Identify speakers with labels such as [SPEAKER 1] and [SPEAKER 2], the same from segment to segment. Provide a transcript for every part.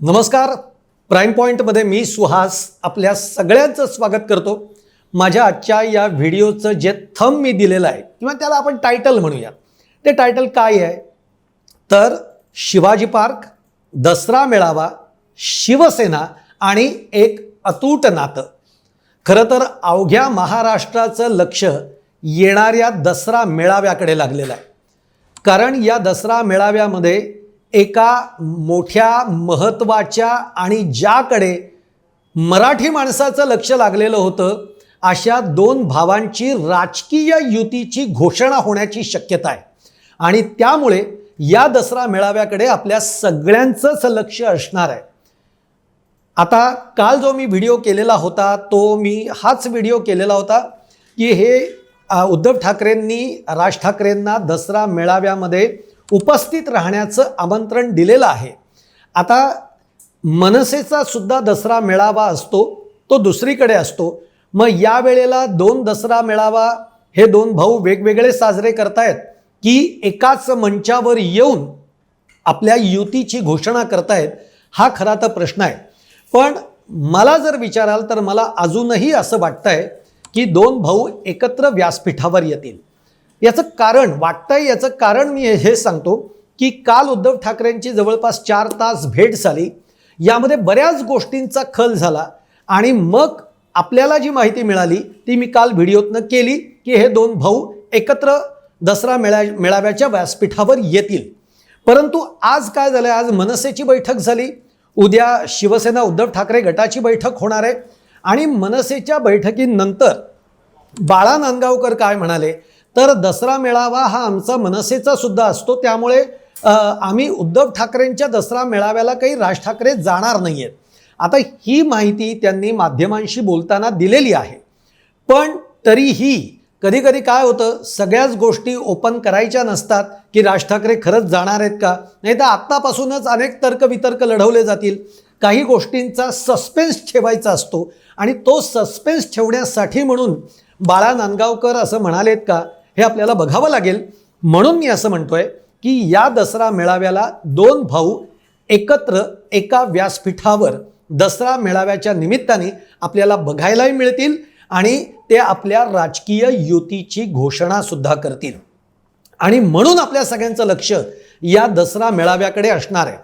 [SPEAKER 1] नमस्कार. प्राईम पॉईंटमध्ये मी सुहास आपल्या सगळ्यांचं स्वागत करतो. माझ्या आजच्या या व्हिडिओचं जे थम मी दिलेलं आहे किंवा त्याला आपण टायटल म्हणूया. ते टायटल काय आहे? तर शिवाजी पार्क दसरा मेळावा शिवसेना आणि एक अतूट नातं. खरं तर अवघ्या महाराष्ट्राचं लक्ष येणाऱ्या दसरा मेळाव्याकडे लागलेलं आहे. कारण या दसरा मेळाव्यामध्ये एका मोठ्या महत्त्वाच्या आणि ज्याकडे मराठी माणसाचं लक्ष लागलेलं होतं अशा दोन भावांची राजकीय युतीची घोषणा होण्याची शक्यता आहे. आणि त्यामुळे या दसरा मेळाव्याकडे आपल्या सगळ्यांचंच लक्ष असणार आहे. आता काल जो मी व्हिडिओ केलेला होता तो मी हाच व्हिडिओ केलेला होता की हे उद्धव ठाकरेंनी राज ठाकरेंना दसरा मेळाव्यामध्ये उपस्थित राहण्याचं आमंत्रण दिलेलं आहे. आता मनसेचा सुद्धा दसरा मेळावा असतो तो दुसरीकडे असतो. मग या वेळेला दोन दसरा मेळावा हे दोन भाऊ वेगवेगळे साजरे करतायत की एकाच मंचावर येऊन आपल्या युतीची घोषणा करतायत हा खरा तर प्रश्न आहे. पण मला जर विचाराल तर मला अजूनही असं वाटतंय की दोन भाऊ एकत्र व्यासपीठावर येतील. याचं कारण वाटतंय याचं कारण मी हे सांगतो की काल उद्धव ठाकरेंची जवळपास चार तास भेट झाली. यामध्ये बऱ्याच गोष्टींचा खल झाला आणि मग आपल्याला जी माहिती मिळाली ती मी काल व्हिडिओतनं केली की हे दोन भाऊ एकत्र दसरा मेळा मेळाव्याच्या व्यासपीठावर येतील. परंतु आज काय झालं आज मनसेची बैठक झाली. उद्या शिवसेना उद्धव ठाकरे गटाची बैठक होणार आहे. आणि मनसेच्या बैठकीनंतर बाळा नांदगावकर काय म्हणाले? तर दसरा मेळावा हा आमचा मनसेचा सुद्धा असतो. त्यामुळे आम्ही उद्धव ठाकरेंच्या दसरा मेळाव्याला काही राज ठाकरे जाणार नाही आहेत आता ही माहिती त्यांनी माध्यमांशी बोलताना दिलेली आहे. पण तरीही कधी कधी काय होतं सगळ्याच गोष्टी ओपन करायच्या नसतात की राज ठाकरे खरंच जाणार आहेत का? नाही तर आत्तापासूनच अनेक तर्कवितर्क लढवले जातील. काही गोष्टींचा सस्पेन्स ठेवायचा असतो. आणि तो सस्पेन्स ठेवण्यासाठी म्हणून बाळा नांदगावकर असं म्हणालेत का हे आपल्याला बघावं लागेल. म्हणून मी असं म्हणतोय की या दसरा मेळाव्याला दोन भाऊ एकत्र एका व्यासपीठावर दसरा मेळाव्याच्या निमित्ताने आपल्याला बघायलाही मिळतील आणि ते आपल्या राजकीय युतीची घोषणा सुद्धा करतील. आणि म्हणून आपल्या सगळ्यांचं लक्ष या दसरा मेळाव्याकडे असणार आहे.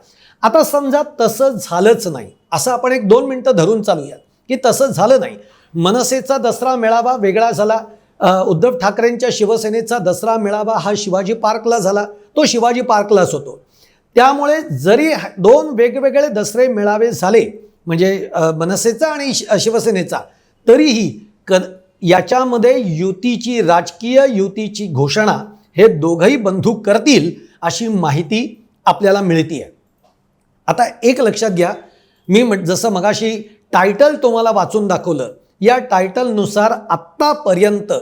[SPEAKER 1] आता समजा तसं झालंच नाही. असं आपण एक दोन मिनटं धरून चालूया की तसं झालं नाही. मनसेचा दसरा मेळावा वेगळा झाला. उद्धव ठाकरेंच्या शिवसेनेचा दसरा मेळावा हा शिवाजी पार्कला झाला. तो शिवाजी पार्कलाच होतो. त्यामुळे जरी दोन वेगवेगळे दसरे मेळावे झाले म्हणजे मनसेचा आणि शिवसेनेचा तरीही क याच्यामध्ये युतीची राजकीय युतीची घोषणा हे दोघंही बंधू करतील अशी माहिती आपल्याला मिळते आहे आता एक लक्षात घ्या. मी म्हट जसं मगाशी टायटल तुम्हाला वाचून दाखवलं या टायटलनुसार आत्तापर्यंत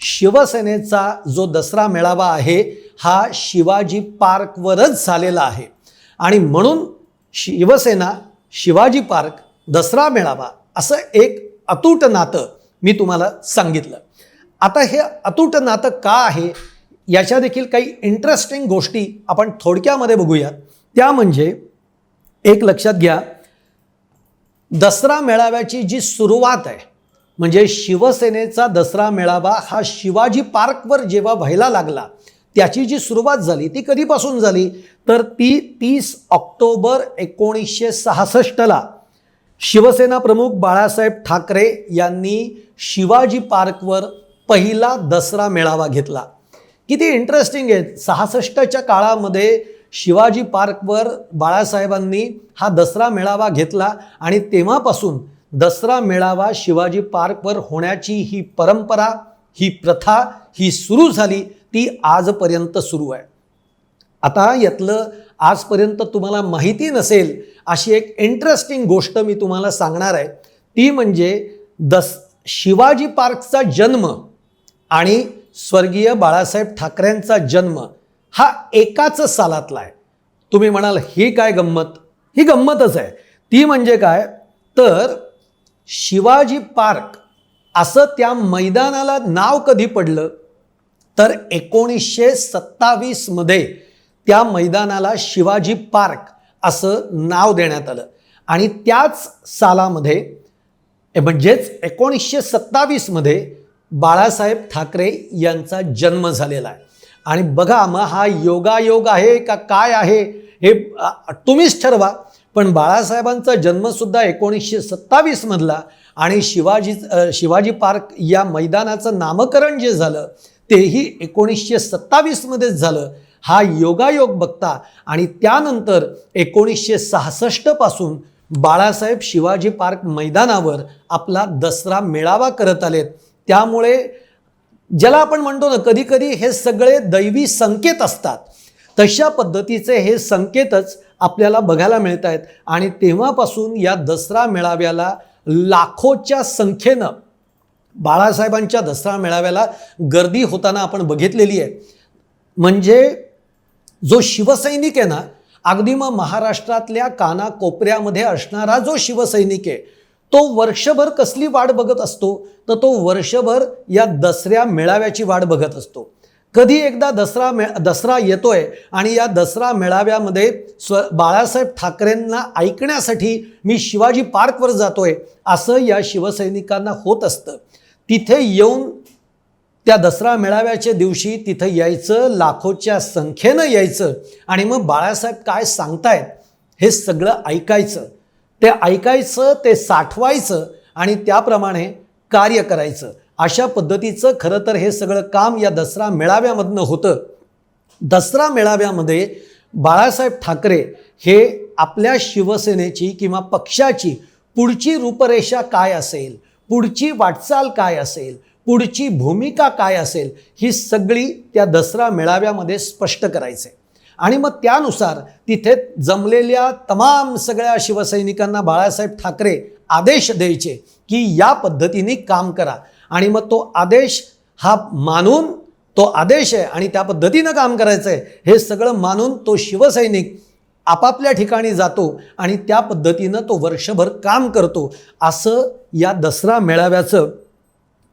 [SPEAKER 1] शिवसेनेचा जो दसरा मेळावा आहे हा शिवाजी पार्कवरच झालेला आहे. आणि म्हणून शिवसेना शिवाजी पार्क दसरा मेळावा असं एक अतूट नातं मी तुम्हाला सांगितलं. आता हे अतूट नातं का आहे? याच्या देखील काही इंटरेस्टिंग गोष्टी आपण थोडक्यामध्ये बघूया त्या म्हणजे एक लक्षात घ्या दसरा मेळाव्याची जी सुरुवात आहे म्हणजे शिवसेनेचा दसरा मेळावा हा शिवाजी पार्कवर जेव्हा व्हायला लागला त्याची जी सुरुवात झाली ती कधीपासून झाली? तर ती तीस ऑक्टोबर एकोणीसशे सहासष्टला. शिवसेना प्रमुख बाळासाहेब ठाकरे यांनी शिवाजी पार्कवर पहिला दसरा मेळावा घेतला. किती इंटरेस्टिंग आहे. सहासष्टच्या काळामध्ये शिवाजी पार्कवर बाळासाहेबांनी हा दसरा मेळावा घेतला आणि तेव्हापासून दसरा मेळावा शिवाजी पार्कवर होण्याची ही परंपरा ही प्रथा ही सुरू झाली ती आजपर्यंत सुरू आहे. आता यातलं आजपर्यंत तुम्हाला माहिती नसेल अशी एक इंटरेस्टिंग गोष्ट मी तुम्हाला सांगणार आहे. ती म्हणजे दस शिवाजी पार्कचा जन्म आणि स्वर्गीय बाळासाहेब ठाकरेंचा जन्म हा एकाच सालातला आहे. तुम्ही म्हणाल ही काय गंमत? ही गंमतच आहे. ती म्हणजे काय? तर शिवाजी पार्क असं त्या मैदानाला नाव कधी पडलं? तर एकोणीसशे सत्तावीसमध्ये त्या मैदानाला शिवाजी पार्क असं नाव देण्यात आलं. आणि त्याच सालामध्ये म्हणजेच एकोणीसशे सत्तावीसमध्ये बाळासाहेब ठाकरे यांचा जन्म झालेला आहे. आणि बघा मग हा योगायोग आहे का काय आहे हे तुम्हीच ठरवा. पण बाळासाहेबांचा जन्मसुद्धा एकोणीसशे सत्तावीसमधला आणि शिवाजी शिवाजी पार्क या मैदानाचं नामकरण जे झालं तेही एकोणीसशे सत्तावीसमध्येच झालं. हा योगायोग बघता आणि त्यानंतर एकोणीसशे सहासष्टपासून बाळासाहेब शिवाजी पार्क मैदानावर आपला दसरा मेळावा करत आलेत. त्यामुळे ज्याला आपण म्हणतो ना कधीकधी हे सगळे दैवी संकेत असतात. तशा पद्धतीचे हे संकेतच आपल्याला बघायला मिळत आहेत आणि तेव्हापासून या दसरा मेळाव्याला लाखोच्या संख्येनं बाळासाहेबांच्या दसरा मेळाव्याला गर्दी होताना आपण बघितलेली आहे. म्हणजे जो शिवसैनिक आहे ना अगदी मग महाराष्ट्रातल्या कानाकोपऱ्यामध्ये असणारा जो शिवसैनिक आहे तो वर्षभर कसली वाट बघत असतो? तर तो वर्षभर या दसऱ्या मेळाव्याची वाट बघत असतो. कधी एकदा दसरा मे दसरा येतोय आणि या दसरा मेळाव्यामध्ये स्व बाळासाहेब ठाकरेंना ऐकण्यासाठी मी शिवाजी पार्कवर जातोय असं या शिवसैनिकांना होत असतं. तिथे येऊन त्या दसरा मेळाव्याच्या दिवशी तिथं यायचं लाखोच्या संख्येनं यायचं आणि मग बाळासाहेब काय सांगतायत हे सगळं ऐकायचं. ते ऐकायचं ते साठवायचं आणि त्याप्रमाणे कार्य करायचं. अशा पद्धतीचं खरं तर हे सगळं काम या दसरा मेळाव्यामधनं होतं. दसरा मेळाव्यामध्ये बाळासाहेब ठाकरे हे आपल्या शिवसेनेची किंवा पक्षाची पुढची रूपरेषा काय असेल पुढची वाटचाल काय असेल पुढची भूमिका काय असेल ही सगळी त्या दसरा मेळाव्यामध्ये स्पष्ट करायचे. आणि मग त्यानुसार तिथे जमलेल्या तमाम सगळ्या शिवसैनिकांना बाळासाहेब ठाकरे आदेश द्यायचे की या पद्धतीने काम करा. आणि मग तो आदेश हा मानून तो आदेश आहे आणि त्या पद्धतीनं काम करायचं आहे हे सगळं मानून तो शिवसैनिक आपापल्या ठिकाणी जातो आणि त्या पद्धतीनं तो वर्षभर काम करतो. असं या दसरा मेळाव्याचं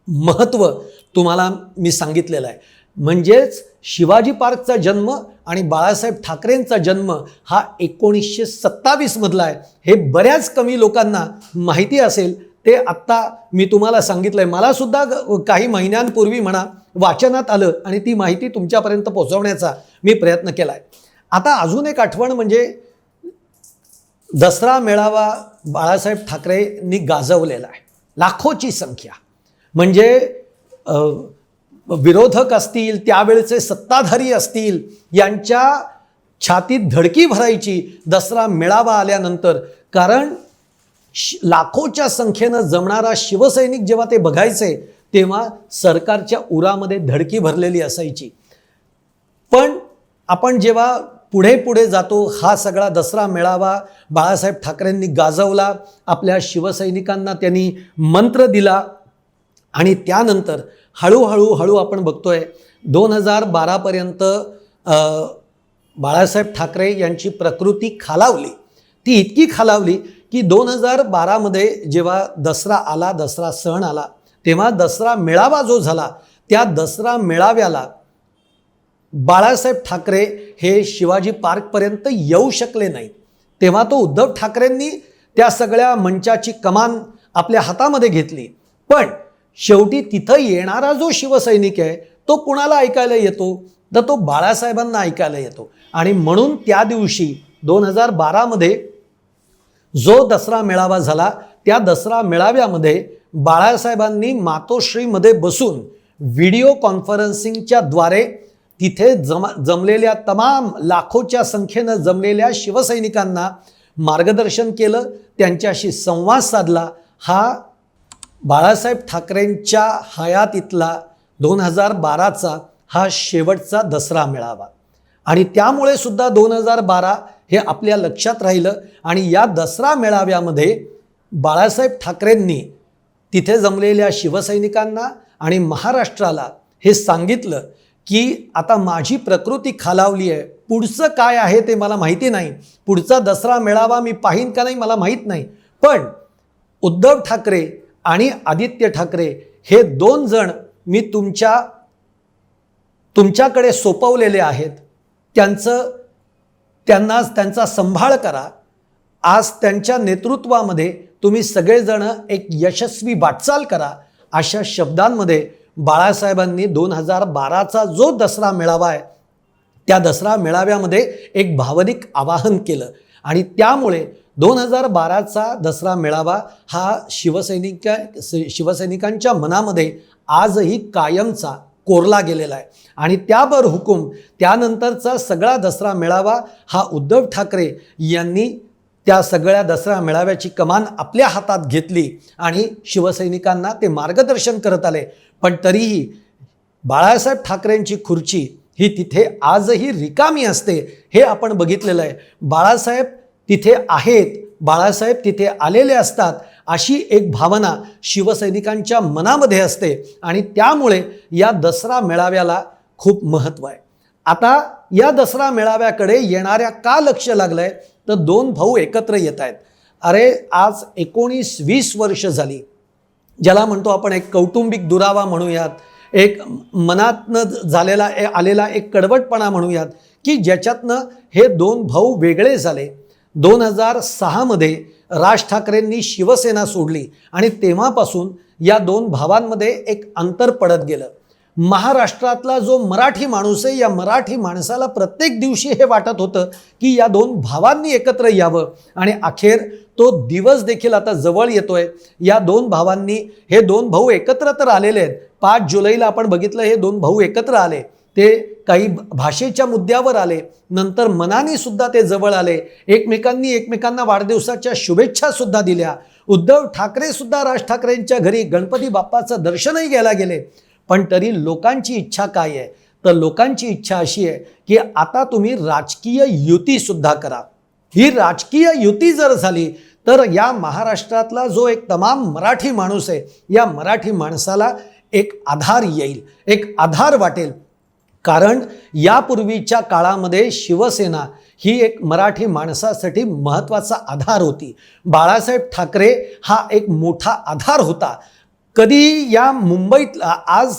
[SPEAKER 1] महत्त्व तुम्हाला मी सांगितलेलं आहे. म्हणजेच शिवाजी पार्कचा जन्म आणि बाळासाहेब ठाकरेंचा जन्म हा एकोणीसशे सत्तावीसमधला आहे. हे बऱ्याच कमी लोकांना माहिती असेल ते आत्ता मी तुम्हाला सांगितलं आहे मलासुद्धा ग- काही महिन्यांपूर्वी म्हणा वाचनात आलं आणि ती माहिती तुमच्यापर्यंत पोहोचवण्याचा मी प्रयत्न केला आहे आता अजून एक आठवण म्हणजे दसरा मेळावा बाळासाहेब ठाकरेंनी गाजवलेला आहे. लाखोची संख्या. म्हणजे विरोधक असतील त्यावेळचे सत्ताधारी असतील यांच्या छातीत धडकी भरायची दसरा मेळावा आल्यानंतर. कारण लाखोच्या संख्येनं जमणारा शिवसैनिक जेव्हा ते बघायचे तेव्हा सरकारच्या उरामध्ये धडकी भरलेली असायची. पण आपण जेव्हा पुढे पुढे जातो हा सगळा दसरा मेळावा बाळासाहेब ठाकरेंनी गाजवला आपल्या शिवसैनिकांना त्यांनी मंत्र दिला आणि त्यानंतर हळूहळू हळू आपण बघतोय दोन हजार बारापर्यंत बाळासाहेब ठाकरे यांची प्रकृती खालावली. ती इतकी खालावली की दोन हजार बारामध्ये जेव्हा दसरा आला दसरा सण आला तेव्हा दसरा मेळावा जो झाला त्या दसरा मेळाव्याला बाळासाहेब ठाकरे हे शिवाजी पार्कपर्यंत येऊ शकले नाहीत. तेव्हा तो उद्धव ठाकरेंनी त्या सगळ्या मंचाची कमान आपल्या हातामध्ये घेतली. पण शेवटी तिथं येणारा जो शिवसैनिक आहे तो कुणाला ऐकायला येतो? तर तो बाळासाहेबांना ऐकायला येतो. आणि म्हणून त्या दिवशी दोन हजार बारामध्ये जो दसरा मेळावा झाला त्या दसरा मेळाव्यामध्ये बाळासाहेबांनी मातोश्रीमध्ये बसून व्हिडिओ कॉन्फरन्सिंगच्या द्वारे तिथे जमा जमलेल्या तमाम लाखोच्या संख्येनं जमलेल्या शिवसैनिकांना मार्गदर्शन केलं त्यांच्याशी संवाद साधला. हा बाळासाहेब ठाकरेंच्या हयातीतला दोन हजार बाराचा हा शेवटचा दसरा मेळावा. आणि त्यामुळे सुद्धा दोन हजार बारा हे आपल्या लक्षात राहिलं. आणि या दसरा मेळाव्यामध्ये बाळासाहेब ठाकरेंनी तिथे जमलेल्या शिवसैनिकांना आणि महाराष्ट्राला हे सांगितलं की आता माझी प्रकृती खालावली आहे. पुढचं काय आहे ते मला माहिती नाही. पुढचा दसरा मेळावा मी पाहीन का नाही मला माहीत नाही. पण उद्धव ठाकरे आणि आदित्य ठाकरे हे दोन जण मी तुमच्या तुमच्याकडे सोपवलेले आहेत. त्यांचं त्यांना त्यांचा संभाळ करा. आज त्यांच्या नेतृत्वामध्ये तुम्ही सगळेजण एक यशस्वी वाटचाल करा. अशा शब्दांमध्ये बाळासाहेबांनी दोन हजार बाराचा जो दसरा मेळावा आहे त्या दसरा मेळाव्यामध्ये एक भावनिक आवाहन केलं. आणि त्यामुळे दोन हजार बाराचा दसरा मेळावा हा शिवसैनिका शिवसैनिकांच्या मनामध्ये आजही कायमचा कोरला गेलेला आहे. आणि त्यावर हुकूम त्यानंतरचा सगळा दसरा मेळावा हा उद्धव ठाकरे यांनी त्या सगळ्या दसरा मेळाव्याची कमान आपल्या हातात घेतली आणि शिवसैनिकांना ते मार्गदर्शन करत आले. पण तरीही बाळासाहेब ठाकरेंची खुर्ची ही तिथे आजही रिकामी असते हे आपण बघितलेलं आहे. बाळासाहेब तिथे आहेत बाळासाहेब तिथे आलेले असतात अशी एक भावना शिवसैनिकांच्या मनामध्ये असते आणि त्यामुळे या दसरा मेळाव्याला खूप महत्त्व आहे. आता या दसरा मेळाव्याकडे येणाऱ्या का लक्ष लागलं आहे तर दोन भाऊ एकत्र येत आहेत. अरे आज एकोणीस वीस वर्ष झाली. ज्याला म्हणतो आपण एक कौटुंबिक दुरावा म्हणूयात एक मनातनं झालेला ए- आलेला एक कडवटपणा म्हणूयात की ज्याच्यातनं हे दोन भाऊ वेगळे झाले. दोन हजार सहामध्ये राज ठाकरेंनी शिवसेना सोडली आणि तेव्हापासून या दोन भावांमध्ये एक अंतर पडत गेलं. महाराष्ट्रातला जो मराठी माणूस आहे या मराठी माणसाला प्रत्येक दिवशी हे वाटत होतं की या दोन भावांनी एकत्र यावं आणि अखेर तो दिवस देखील आता जवळ येतोय. या दोन भावांनी हे दोन भाऊ एकत्र तर आलेले आहेत. पाच जुलैला आपण बघितलं हे दोन भाऊ एकत्र आले. ते काही भाषेच्या मुद्द्यावर आले नंतर मनाने सुद्धा ते जवळ आले एकमेकांनी एकमेकांना वाढदिवसाच्या शुभेच्छा सुद्धा दिल्या. उद्धव ठाकरे सुद्धा राज ठाकरेंच्या घरी गणपती बाप्पाचं दर्शनही घ्यायला गेले. पण तरी लोकांची इच्छा काय आहे? तर लोकांची इच्छा अशी आहे की आता तुम्ही राजकीय युती सुद्धा करा. ही राजकीय युती जर झाली तर या महाराष्ट्रातला जो एक तमाम मराठी माणूस आहे या मराठी माणसाला एक आधार येईल एक आधार वाटेल. कारण यापूर्वीच्या काळामध्ये शिवसेना ही एक मराठी माणसासाठी महत्त्वाचा आधार होती. बाळासाहेब ठाकरे हा एक मोठा आधार होता. कधी या मुंबईत आज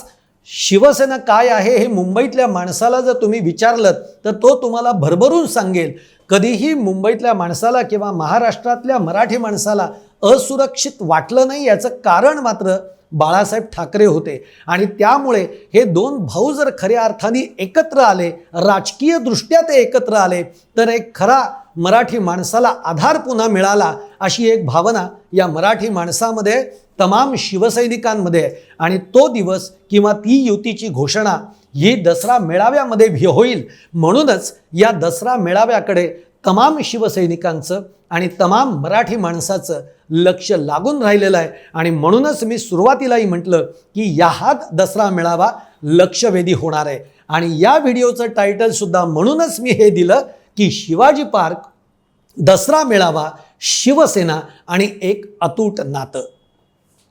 [SPEAKER 1] शिवसेना काय आहे हे मुंबईतल्या माणसाला जर तुम्ही विचारलं तर तो तुम्हाला भरभरून सांगेल. कधीही मुंबईतल्या माणसाला किंवा महाराष्ट्रातल्या मराठी माणसाला असुरक्षित वाटलं नाही याचं कारण मात्र बाळासाहेब ठाकरे होते. आणि त्यामुळे हे दोन भाऊ जर खऱ्या अर्थाने एकत्र आले राजकीयदृष्ट्या ते एकत्र आले तर एक खरा मराठी माणसाला आधार पुन्हा मिळाला अशी एक भावना या मराठी माणसामध्ये तमाम शिवसैनिकांमध्ये. आहे आणि तो दिवस किंवा ती युतीची घोषणा ही दसरा मेळाव्यामध्ये होईल. म्हणूनच या दसरा मेळाव्याकडे तमाम शिवसैनिकांचं आणि तमाम मराठी माणसाचं लक्ष लागून राहिलेलं आहे. आणि म्हणूनच मी सुरुवातीलाही म्हटलं की या हात दसरा मेळावा लक्षवेधी होणार आहे. आणि या व्हिडिओचं टायटलसुद्धा म्हणूनच मी हे दिलं की शिवाजी पार्क दसरा मेळावा शिवसेना आणि एक अतूट नातं.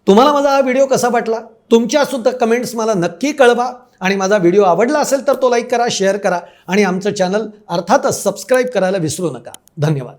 [SPEAKER 1] तुम्हाला माझा हा व्हिडिओ कसा वाटला? तुमच्यासुद्धा कमेंट्स मला नक्की कळवा. आणि माझा व्हिडिओ आवडला असेल तर तो लाईक करा शेअर करा आणि आमचं चॅनल अर्थातच सबस्क्राईब करायला विसरू नका. धन्यवाद.